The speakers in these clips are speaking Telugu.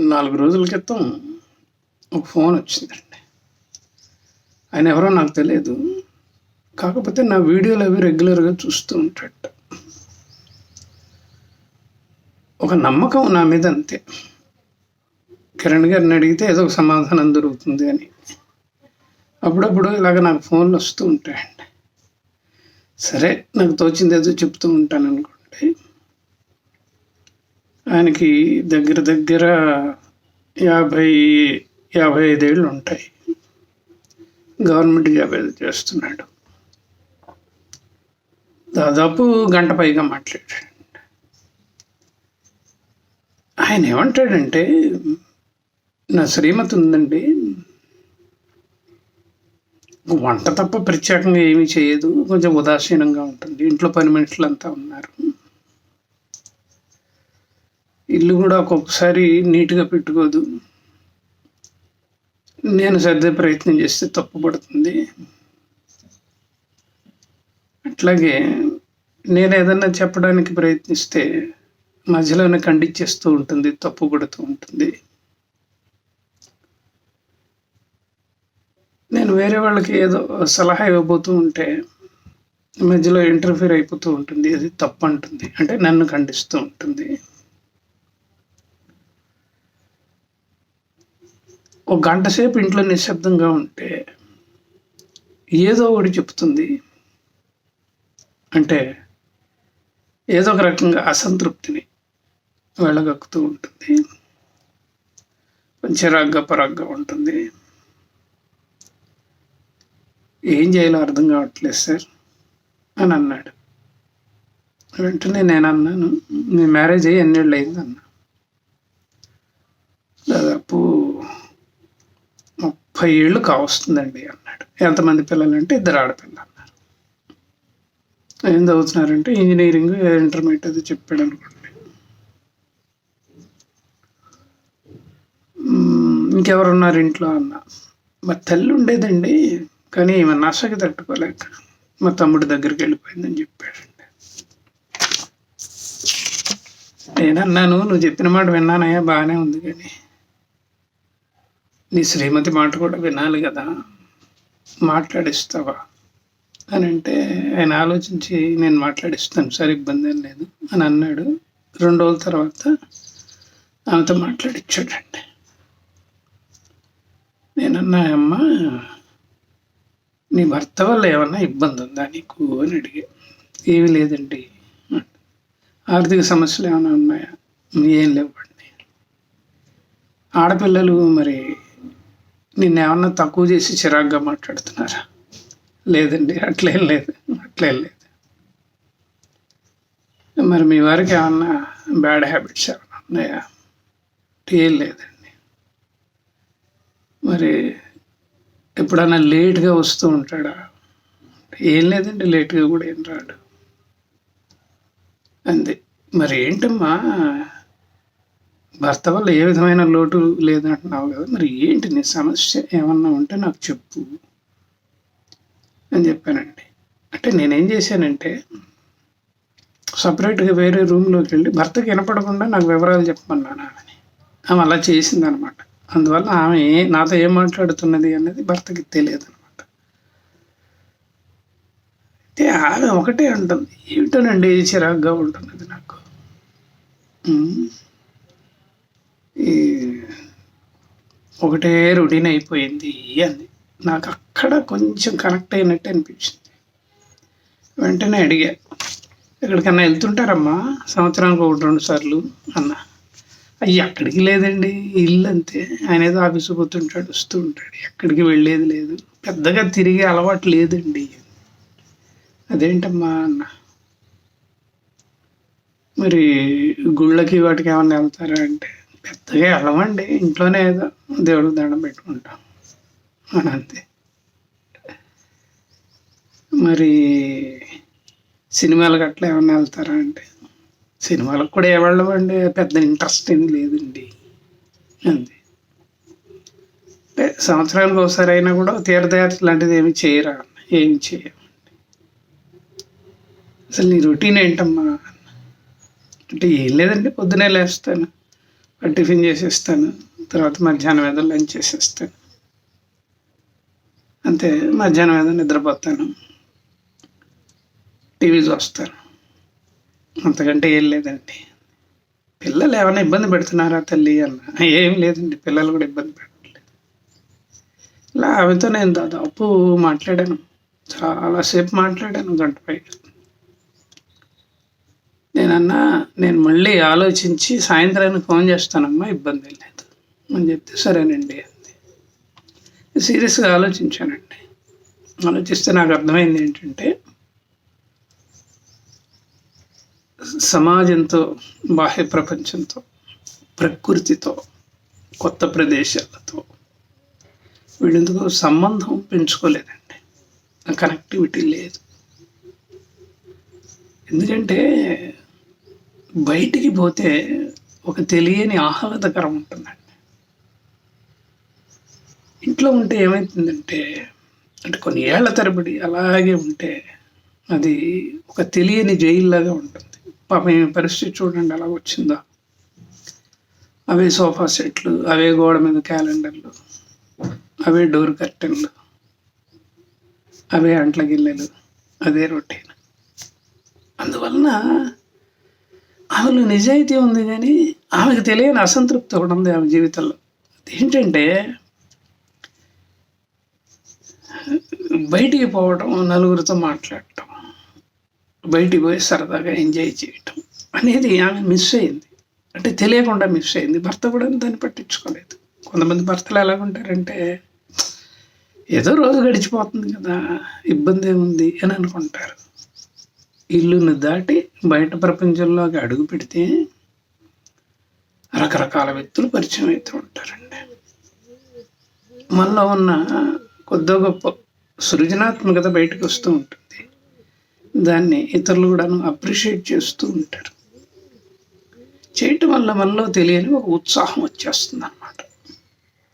నాలుగు రోజుల క్రితం ఒక ఫోన్ వచ్చిందండి. ఆయన ఎవరో నాకు తెలియదు. కాకపోతే నా వీడియోలు అవి రెగ్యులర్గా చూస్తూ ఉంటాడు. ఒక నమ్మకం నా మీద అంతే. కిరణ్ గారిని అడిగితే ఏదో ఒక సమాధానం దొరుకుతుంది అని. అప్పుడప్పుడు ఇలాగ నాకు ఫోన్లు వస్తూ ఉంటాయండి. సరే నాకు తోచింది ఏదో చెప్తూ ఉంటాను అనుకోండి ఆయనకి దగ్గర దగ్గర యాభై యాభై ఐదేళ్ళు ఉంటాయి. గవర్నమెంట్ జాబ్ ఏదో చేస్తున్నాడు. దాదాపు గంట పైగా మాట్లాడాడు. ఆయన ఏమంటాడంటే నా శ్రీమతి ఉందండి. వంట తప్ప ప్రత్యేకంగా ఏమీ చేయదు. కొంచెం ఉదాసీనంగా ఉంటుంది. ఇంట్లో పని మనుషులు అంతా ఉన్నారు. ఇల్లు కూడా ఒక్కొక్కసారి నీట్గా పెట్టుకోదు. నేను సర్దే ప్రయత్నం చేస్తే తప్పు పడుతుంది. అట్లాగే నేను ఏదన్నా చెప్పడానికి ప్రయత్నిస్తే మధ్యలోనే ఖండించేస్తూ ఉంటుంది తప్పు పడుతూ ఉంటుంది. నేను వేరే వాళ్ళకి ఏదో సలహా ఇవ్వబోతూ ఉంటే మధ్యలో ఇంటర్ఫీర్ అయిపోతూ ఉంటుంది అది తప్పు అంటుంది. అంటే నన్ను ఖండిస్తూ ఉంటుంది. ఒక గంట సేపు ఇంట్లో నిశ్శబ్దంగా ఉంటే ఏదో ఒకటి చెప్తుంది. అంటే ఏదో ఒక రకంగా అసంతృప్తిని వెళ్ళగక్కుతూ ఉంటుంది. చిరాగ్గా పరాగ్గా ఉంటుంది. ఏం చేయాలో అర్థం కావట్లేదు సార్ అని అన్నాడు. వెంటనే నేను అన్నాను మీ మ్యారేజ్ అయ్యి ఎన్నేళ్ళు అయింది అన్నా దాదాపు ముప్పై ఏళ్ళు కావస్తుందండి అన్నాడు. ఎంతమంది పిల్లలు అంటే ఇద్దరు ఆడపిల్లలు అన్నారు. ఏం చదువుతున్నారంటే ఇంజనీరింగ్ ఇంటర్మీడియట్ అది చెప్పాడు అనుకోండి. ఇంకెవరు ఉన్నారు ఇంట్లో అన్న. మా తల్లి ఉండేదండి కానీ ఈమె నష్టకి తట్టుకోలేక మా తమ్ముడి దగ్గరికి వెళ్ళిపోయిందని చెప్పాడండి. నేనన్నాను నువ్వు చెప్పిన మాట విన్నానయ్యా బాగానే ఉంది కానీ నీ శ్రీమతి మాట కూడా వినాలి కదా? మాట్లాడిస్తావా? అని అంటే ఆయన ఆలోచించి నేను మాట్లాడిస్తాను సరే ఇబ్బంది ఏం లేదు అని అన్నాడు. రెండు రోజుల తర్వాత ఆమెతో మాట్లాడిచ్చాడండి. నేనన్నా అమ్మ నీ భర్త వల్ల ఏమన్నా ఇబ్బంది ఉందా నీకు? అని అడిగా. ఏమీ లేదండి. ఆర్థిక సమస్యలు ఏమైనా ఉన్నాయా? ఏం లేవండి. ఆడపిల్లలు మరి నిన్న ఏమన్నా తక్కువ చేసి చిరాగ్గా మాట్లాడుతున్నారా? లేదండి అట్లేం లేదు అట్లేం లేదు. మరి మీ వారికి ఏమన్నా బ్యాడ్ హ్యాబిట్స్ ఏమైనా ఉన్నాయా? ఏం లేదండి. మరి ఎప్పుడన్నా లేట్గా వస్తూ ఉంటాడా? ఏం లేదండి లేట్గా కూడా ఏం రాడు. అంతే. మరి ఏంటమ్మా? భర్త వల్ల ఏ విధమైన లోటు లేదంటున్నావు కదా మరి ఏంటి నీ సమస్య? ఏమన్నా ఉంటే నాకు చెప్పు అని చెప్పానండి. అంటే నేనేం చేశానంటే సపరేట్గా వేరే రూమ్లోకి వెళ్ళి భర్తకి వినపడకుండా నాకు వివరాలు చెప్పమన్నాను ఆమెని. ఆమె అలా చేసిందనమాట. అందువల్ల ఆమె నాతో ఏం మాట్లాడుతున్నది అనేది భర్తకి తెలియదు అనమాట అయితే ఆమె ఒకటే అంటుంది ఏమిటోనండి చిరాగ్గా ఉంటున్నది నాకు? ఒకటే రొటీన్ అయిపోయింది అంది. నాకు అక్కడ కొంచెం కనెక్ట్ అయినట్టు అనిపించింది. వెంటనే అడిగా ఎక్కడికన్నా వెళ్తుంటారమ్మా? సంవత్సరానికి ఒకటి రెండు సార్లు అన్న. అయ్యి అక్కడికి లేదండి ఇల్లు అంతే. ఆయన ఏదో ఆఫీసు పోతుంటాడు వస్తూ ఉంటాడు. ఎక్కడికి వెళ్ళేది లేదు. పెద్దగా తిరిగే అలవాటు లేదండి. అదేంటమ్మా? అన్న. మరి గుళ్ళకి వాటికి ఏమన్నా వెళ్తారా? అంటే పెద్దగా వెళ్ళమండి ఇంట్లోనే ఏదో దేవుడికి దండం పెట్టుకుంటాం. అని అంతే. మరి సినిమాలకు అట్లా ఏమైనా వెళ్తారా అంటే సినిమాలకు కూడా ఏ వెళ్ళమండి పెద్ద ఇంట్రెస్ట్ ఏం లేదండి. అంతే. అంటే సంవత్సరానికి ఒకసారి అయినా కూడా తీర్థయాత్ర లాంటిది ఏమి చేయరా? ఏమి చేయమండి? అసలు నీ రొటీన్ ఏంటమ్మా? అంటే ఏం లేదండి పొద్దునే లేస్తాను. టిఫిన్ చేసేస్తాను. తర్వాత మధ్యాహ్నం ఏదో లంచ్ చేసేస్తాను. అంతే మధ్యాహ్నం ఏదో నిద్రపోతాను. టీవీ చూస్తాను. అంతకంటే ఏం లేదండి. పిల్లలు ఏమైనా ఇబ్బంది పెడుతున్నారా తల్లి అన్న? ఏం లేదండి పిల్లలు కూడా ఇబ్బంది పెట్టలేదు ఇలా ఆమెతో నేను దాదాపు మాట్లాడాను. చాలాసేపు మాట్లాడాను గంట పైగా. నేనన్నా నేను మళ్ళీ ఆలోచించి సాయంత్రానికి ఫోన్ చేస్తానమ్మా ఇబ్బంది లేదు. అని చెప్తే సరేనండి అంది. సీరియస్గా ఆలోచించానండి. ఆలోచిస్తే నాకు అర్థమైంది ఏంటంటే సమాజంతో బాహ్య ప్రపంచంతో ప్రకృతితో కొత్త ప్రదేశాలతో వీళ్ళెందుకు సంబంధం పెంచుకోలేదండి. కనెక్టివిటీ లేదు. ఎందుకంటే బయటికి పోతే ఒక తెలియని ఆహ్లాదకరం ఉంటుందండి. ఇంట్లో ఉంటే ఏమవుతుందంటే అంటే కొన్ని ఏళ్ళ తరబడి అలాగే ఉంటే అది ఒక తెలియని జైల్లాగా ఉంటుంది. పాపం పరిస్థితి చూడండి అలా వచ్చిందా? అవే సోఫా సెట్లు అవే గోడ మీద క్యాలెండర్లు అవే డోర్ కర్టెన్లు అవే అంట్ల గిల్లెలు అదే రొటీన్. అందువలన ఆమెలో నిజాయితీ ఉంది కానీ ఆమెకు తెలియని అసంతృప్తి ఒకటి ఉంది ఆమె జీవితంలో. ఏంటంటే బయటికి పోవడం నలుగురితో మాట్లాడటం బయటికి పోయి సరదాగా ఎంజాయ్ చేయటం అనేది ఆమె మిస్ అయింది. అంటే తెలియకుండా మిస్ అయింది. భర్త కూడా దాన్ని పట్టించుకోలేదు. కొంతమంది భర్తలు ఎలాగుంటారంటే ఏదో రోజు గడిచిపోతుంది కదా ఇబ్బంది ఏముంది అని అనుకుంటారు. ఇల్లును దాటి బయట ప్రపంచంలోకి అడుగు పెడితే రకరకాల వ్యక్తులు పరిచయం అవుతూ ఉంటారండి. మనలో ఉన్న కొద్ది గొప్ప సృజనాత్మకత బయటకు వస్తూ ఉంటుంది. దాన్ని ఇతరులు కూడా అప్రిషియేట్ చేస్తూ ఉంటారు. చేయటం వల్ల మనలో తెలియని ఒక ఉత్సాహం వచ్చేస్తుంది అనమాట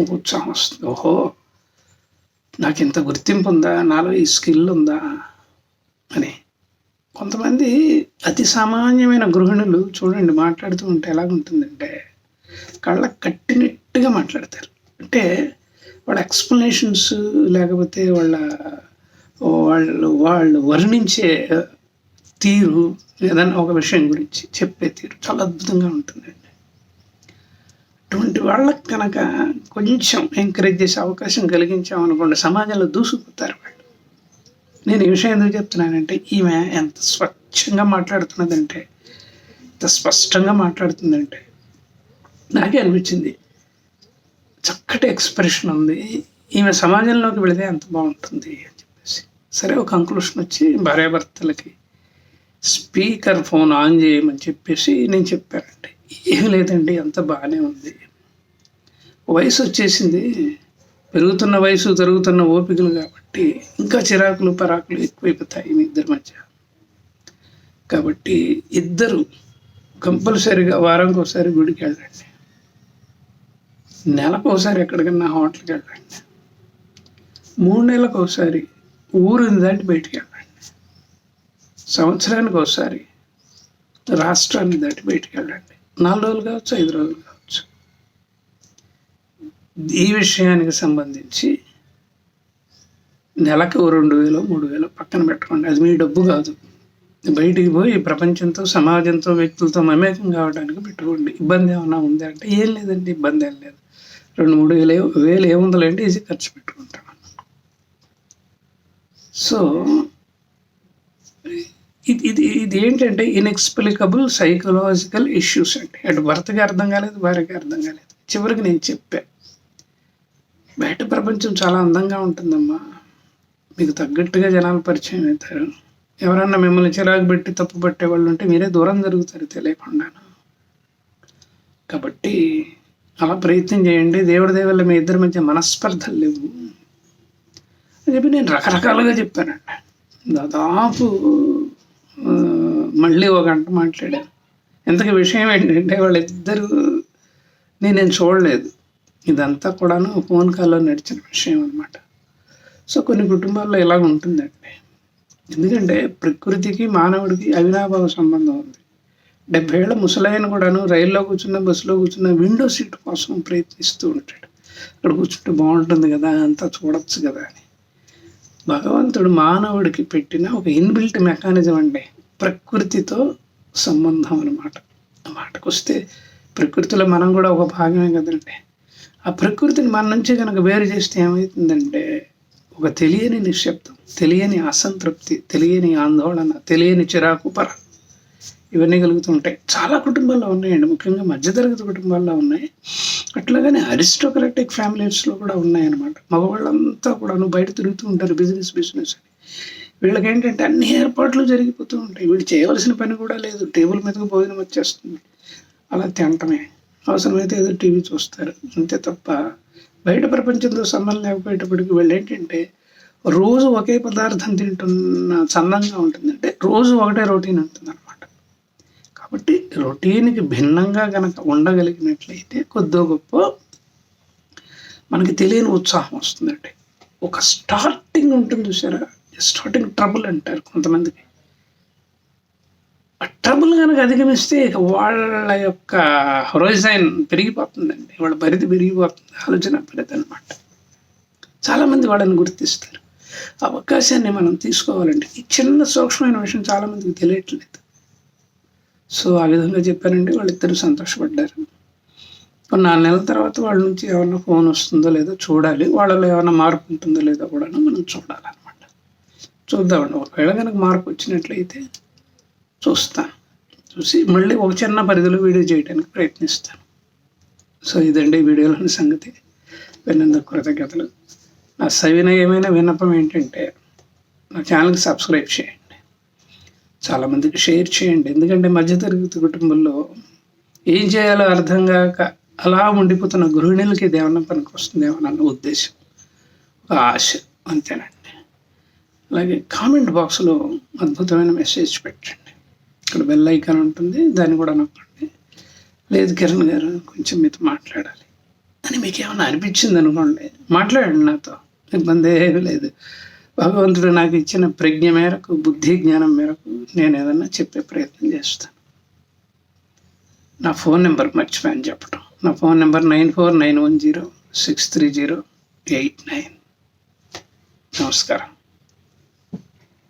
ఒక ఉత్సాహం వస్తుంది. ఓహో నాకు ఇంత గుర్తింపు ఉందా? నాలో ఈ స్కిల్ ఉందా? అని కొంతమంది అతి సామాన్యమైన గృహిణులు చూడండి మాట్లాడుతూ ఉంటే ఎలాగుంటుందంటే కళ్ళ కట్టినట్టుగా మాట్లాడతారు. అంటే వాళ్ళ ఎక్స్ప్లెనేషన్స్ లేకపోతే వాళ్ళ వాళ్ళు వాళ్ళు వర్ణించే తీరు ఏదైనా ఒక విషయం గురించి చెప్పే తీరు చాలా అద్భుతంగా ఉంటుందండి. అటువంటి వాళ్ళకి కనుక కొంచెం ఎంకరేజ్ చేసే అవకాశం కలిగించామనుకోండి సమాజంలో దూసుకుపోతారు వాళ్ళు. నేను ఈ విషయం ఎందుకు చెప్తున్నానంటే ఈమె ఎంత స్వచ్ఛంగా మాట్లాడుతున్నదంటే ఎంత స్పష్టంగా మాట్లాడుతుందంటే నాకే అనిపించింది. చక్కటి ఎక్స్ప్రెషన్ ఉంది. ఈమె సమాజంలోకి వెళితే ఎంత బాగుంటుంది అని చెప్పేసి. సరే ఒక కంక్లూషన్ వచ్చి భార్యాభర్తలకి స్పీకర్ ఫోన్ ఆన్ చేయమని చెప్పేసి నేను చెప్పానండి. ఏం లేదండి అంత బాగానే ఉంది. వయసు వచ్చేసింది. పెరుగుతున్న వయసు జరుగుతున్న ఓపికలు కాబట్టి ఇంకా చిరాకులు పరాకులు ఎక్కువైపోతాయి మీ ఇద్దరి మధ్య. కాబట్టి ఇద్దరు కంపల్సరిగా వారానికి ఒకసారి గుడికి వెళ్ళండి. నెలకు ఒకసారి ఎక్కడికన్నా హోటల్కి వెళ్ళండి. మూడు నెలలకు ఒకసారి ఊరిని దాటి బయటికి వెళ్ళండి. సంవత్సరానికి ఒకసారి రాష్ట్రాన్ని దాటి బయటికి వెళ్ళండి. నాలుగు రోజులు కావచ్చు ఐదు రోజులు కావచ్చు. ఈ విషయానికి సంబంధించి నెలకు రెండు వేలు మూడు వేలు పక్కన పెట్టుకోండి. అది మీ డబ్బు కాదు. బయటికి పోయి ప్రపంచంతో సమాజంతో వ్యక్తులతో మమేకం కావడానికి పెట్టుకోండి. ఇబ్బంది ఏమైనా ఉంది అంటే ఏం లేదండి ఇబ్బంది ఏం లేదు. రెండు మూడు వేలు వేలు ఏముందంటే ఈజీ ఖర్చు పెట్టుకుంటాం. సో ఇది ఇది ఇది ఏంటంటే ఇన్ఎక్స్ప్లికబుల్ సైకలాజికల్ ఇష్యూస్ అండి. అటు భర్తకి అర్థం కాలేదు భార్యకి అర్థం కాలేదు. చివరికి నేను చెప్పాను బయట ప్రపంచం చాలా అందంగా ఉంటుందమ్మా. మీకు తగ్గట్టుగా జనాలు పరిచయం అవుతారు. ఎవరన్నా మిమ్మల్ని చిరాకు పెట్టి తప్పు పట్టే వాళ్ళు ఉంటే మీరే దూరం జరుగుతారు తెలియకుండా. కాబట్టి అలా ప్రయత్నం చేయండి. దేవుడి దేవుళ్ళ మీ ఇద్దరి మధ్య మనస్పర్ధలు లేవు. అని చెప్పి నేను రకరకాలుగా చెప్పానండి దాదాపు మళ్ళీ ఒక గంట మాట్లాడాను. ఇంతకు విషయం ఏంటంటే వాళ్ళిద్దరూ నేను నేను చూడలేదు. ఇదంతా కూడాను ఫోన్ కాల్లో నడిచిన విషయం అనమాట సో కొన్ని కుటుంబాల్లో ఇలా ఉంటుందండి. ఎందుకంటే ప్రకృతికి మానవుడికి అవినాభావ సంబంధం ఉంది. డెబ్బై ఏళ్ళ ముసలాయన కూడాను రైల్లో కూర్చున్న బస్సులో కూర్చున్న విండో సీట్ కోసం ప్రయత్నిస్తూ ఉంటాడు. అక్కడ కూర్చుంటే బాగుంటుంది కదా అంతా చూడొచ్చు కదా అని. భగవంతుడు మానవుడికి పెట్టిన ఒక ఇన్బిల్ట్ మెకానిజం అండి. ప్రకృతితో సంబంధం అనమాట మాటకు వస్తే ప్రకృతిలో మనం కూడా ఒక భాగమే కదండి. ఆ ప్రకృతిని మన నుంచి కనుక వేరు చేస్తే ఏమవుతుందంటే ఒక తెలియని నిశ్శబ్దం తెలియని అసంతృప్తి తెలియని ఆందోళన తెలియని చిరాకు పర ఇవన్నీ కలుగుతుంటాయి చాలా కుటుంబాల్లో ఉన్నాయండి. ముఖ్యంగా మధ్యతరగతి కుటుంబాల్లో ఉన్నాయి. అట్లాగనే అరిస్టోక్రాటిక్ ఫ్యామిలీస్లో కూడా ఉన్నాయన్నమాట. మగవాళ్ళంతా కూడా బయట తిరుగుతూ ఉంటారు బిజినెస్ బిజినెస్ అని. వీళ్ళకి ఏంటంటే అన్ని ఏర్పాట్లు జరిగిపోతూ ఉంటాయి. వీళ్ళు చేయవలసిన పని కూడా లేదు. టేబుల్ మీదకు భోజనం వచ్చేస్తుంది. అలా తినటమే. అవసరమైతే ఏదో టీవీ చూస్తారు. అంతే తప్ప బయట ప్రపంచంతో సంబంధం లేకపోయేటప్పటికి వీళ్ళు ఏంటంటే రోజు ఒకే పదార్థం తింటున్న చందంగా ఉంటుంది. అంటే రోజు ఒకటే రొటీన్ ఉంటుంది అనమాట కాబట్టి రొటీన్కి భిన్నంగా కనుక ఉండగలిగినట్లయితే కొద్దో గొప్ప మనకి తెలియని ఉత్సాహం వస్తుందండి. ఒక స్టార్టింగ్ ఉంటుంది చూసారా? స్టార్టింగ్ ట్రబుల్ అంటారు కొంతమందికి. ట్రబుల్ కనుక అధిగమిస్తే ఇక వాళ్ళ యొక్క హొరైజైన్ పెరిగిపోతుందండి. వాళ్ళ పరిధి పెరిగిపోతుంది. ఆలోచన పరిధి అనమాట చాలామంది వాళ్ళని గుర్తిస్తారు. అవకాశాన్ని మనం తీసుకోవాలంటే ఈ చిన్న సూక్ష్మమైన విషయం చాలామందికి తెలియట్లేదు. సో ఆ విధంగా చెప్పారండి వాళ్ళిద్దరూ సంతోషపడ్డారు. కొన్ని నాలుగు నెలల తర్వాత వాళ్ళ నుంచి ఏమైనా ఫోన్ వస్తుందో లేదో చూడాలి. వాళ్ళలో ఏమైనా మార్పు ఉంటుందో లేదో కూడా మనం చూడాలన్నమాట. చూద్దామండి. ఒకవేళ కనుక మార్పు వచ్చినట్లయితే చూస్తాను చూసి మళ్ళీ ఒక చిన్న పరిధిలో వీడియో చేయడానికి ప్రయత్నిస్తాను. సో ఇదండి వీడియోలోని సంగతి. విన్నందుకు కృతజ్ఞతలు. నా సవినయమైన విన్నపం ఏంటంటే నా ఛానల్కి సబ్స్క్రైబ్ చేయండి. చాలామందికి షేర్ చేయండి. ఎందుకంటే మధ్యతరగతి కుటుంబంలో ఏం చేయాలో అర్థం కాక అలా ఉండిపోతున్న గృహిణులకి దేవన్న పనికి వస్తుందేమో అన్న ఉద్దేశం. ఒక ఆశ. అంతేనండి. అలాగే కామెంట్ బాక్స్లో అద్భుతమైన మెసేజ్ పెట్టండి. ఇక్కడ బెల్ ఐకాన్ ఉంటుంది దాన్ని కూడా నొక్కండి. లేదు కిరణ్ గారు కొంచెం మీతో మాట్లాడాలి. అని మీకు ఏమైనా అనిపించింది అనుకోండి మాట్లాడండి నాతో. ఇబ్బంది ఏమీ లేదు. భగవంతుడు నాకు ఇచ్చిన ప్రజ్ఞ మేరకు బుద్ధి జ్ఞానం మేరకు నేను ఏదన్నా చెప్పే ప్రయత్నం చేస్తాను. నా ఫోన్ నెంబర్ మర్చిపోయాను చెప్పడం నా phone number nine four nine one zero six three zero eight nine. నమస్కారం.